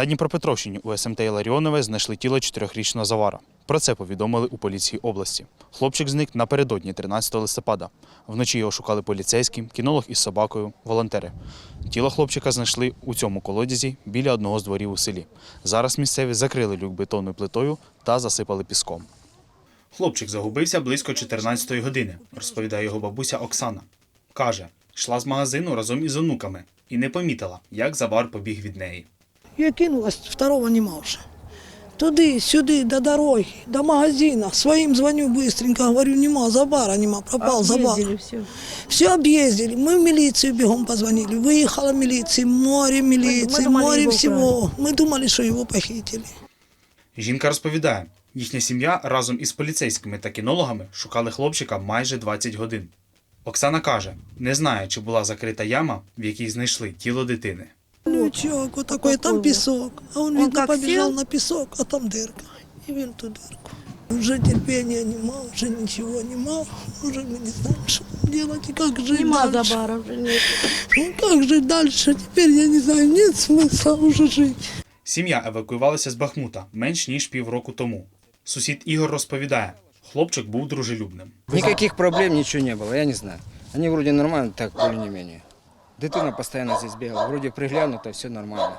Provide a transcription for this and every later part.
На Дніпропетровщині у СМТ Іларіонове знайшли тіло чотирьохрічного Завара. Про це повідомили у поліції області. Хлопчик зник напередодні 13 листопада. Вночі його шукали поліцейські, кінолог із собакою, волонтери. Тіло хлопчика знайшли у цьому колодязі біля одного з дворів у селі. Зараз місцеві закрили люк бетонною плитою та засипали піском. Хлопчик загубився близько 14-ї години, розповідає його бабуся Оксана. Каже, йшла з магазину разом із онуками і не помітила, як Завар побіг від неї. Я кинулась, второго нема уже. Туди, сюди, до дороги, до магазина. Своим звоню быстренько, говорю, нема, Забара нема, пропал Забар. Объездили все. Все объездили. Мы в милицию бегом позвонили. Выехала милиция, море милиции, думали, море его всего. Мы думали, что его похитили. Жінка розповідає, їхня сім'я разом із поліцейськими та кінологами шукали хлопчика майже 20 годин. Оксана каже, не знає, чи була закрита яма, в якій знайшли тіло дитини. Лючок, вот такой, там какой песок. А он, Он видно, как побежал сел? на песок, а там дырка. И в эту дырку. Уже терпения нема, уже ничего нема. Уже мы не знаем, что делать и как жить Нема дальше. Забара уже нет. Ну как жить дальше? Теперь я не знаю, нет смысла уже жить. Сім'я евакуювалася з Бахмута менш ніж півроку тому. Сусід Ігор розповідає, хлопчик був дружелюбним. Никаких проблем, ничего не было, я не знаю. Они вроде нормально, так более-менее. Дитина постоянно здесь бегала, вроді приглянута, все нормально.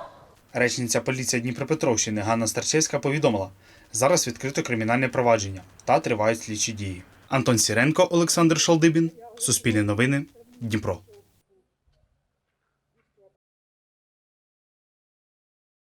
Речниця поліції Дніпропетровщини Ганна Старчевська повідомила, зараз відкрито кримінальне провадження та тривають слідчі дії. Антон Сіренко, Олександр Шалдибін, Суспільне новини, Дніпро.